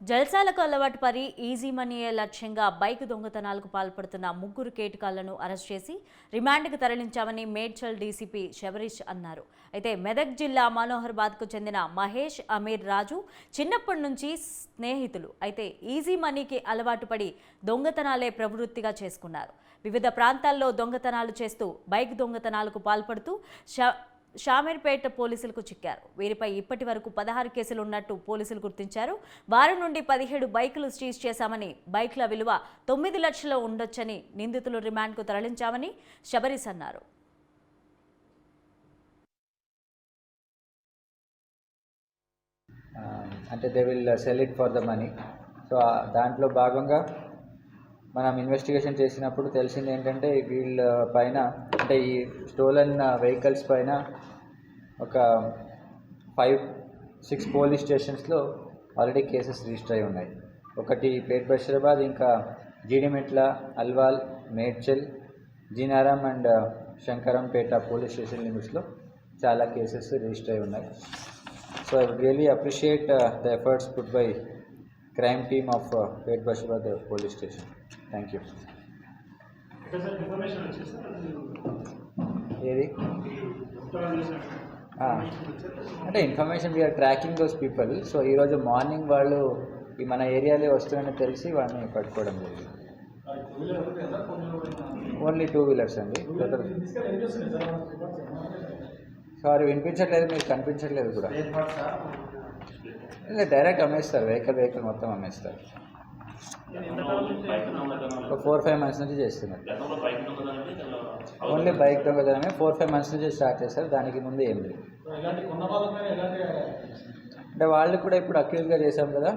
జల్సాలకు అలవాటు పరి ఈజీ మనీయే లక్ష్యంగా బైక్ దొంగతనాలకు పాల్పడుతున్న ముగ్గురు కేటకాలను అరెస్ట్ చేసి రిమాండ్కు తరలించామని మేడ్చల్ డీసీపీ శబరీష్ అన్నారు. అయితే మెదక్ జిల్లా మనోహర్బాద్కు చెందిన మహేష్ అమీర్ రాజు చిన్నప్పటి నుంచి స్నేహితులు. అయితే ఈజీ మనీకి అలవాటు పడి దొంగతనాలే ప్రవృత్తిగా చేసుకున్నారు. వివిధ ప్రాంతాల్లో దొంగతనాలు చేస్తూ బైక్ దొంగతనాలకు పాల్పడుతూ షామీర్పేట పోలీసులకు చిక్కారు. వీరిపై ఇప్పటి వరకు పదహారు కేసులు ఉన్నట్టు పోలీసులు గుర్తించారు. వారి నుండి పదిహేడు బైకులు సీజ్ చేశామని బైక్ల విలువ తొమ్మిది లక్షల ఉండొచ్చని నిందితులు రిమాండ్కు తరలించామని శబరీస్ అన్నారు. అంటే they will sell it for the money so దాంట్లో భాగంగా మనం ఇన్వెస్టిగేషన్ చేసినప్పుడు తెలిసింది ఏంటంటే వీళ్ళ పైన అంటే ఈ స్టోలన్ వెహికల్స్ పైన ఒక ఫైవ్ సిక్స్ పోలీస్ స్టేషన్స్లో ఆల్రెడీ కేసెస్ రిజిస్టర్ అయి ఉన్నాయి. ఒకటి పేట్ బషీరాబాద్ ఇంకా Jeedimetla Alwal Medchal Jinnaram and uh, Shankarampet police station లిమిట్స్లో చాలా కేసెస్ రిజిస్టర్ అయి ఉన్నాయి. So I would really appreciate the efforts put by crime team of Pet Basheerabad police station thank you ఏది? అంటే information we're tracking those people so ఈరోజు morning వాళ్ళు ఈ మన ఏరియాలో వస్తున్నారని తెలిసి వాళ్ళని పట్టుకోవడం జరిగింది. ఓన్లీ టూ వీలర్స్ అండి. సారీ? వినిపించట్లేదు మీకు కనిపించట్లేదు కూడా. లేదు డైరెక్ట్ అమ్మేస్తారు వెహికల్ వెహికల్ మొత్తం అమ్మేస్తారు. ఒక ఫోర్ ఫైవ్ మంత్స్ నుంచి చేస్తున్నారు. ఓన్లీ బైక్ దొంగతనమే ఫోర్ ఫైవ్ మంత్స్ నుంచి స్టార్ట్ చేస్తారు దానికి ముందు ఏం లేదు. అంటే వాళ్ళు కూడా ఇప్పుడు అక్యూజ్గా చేశాం కదా?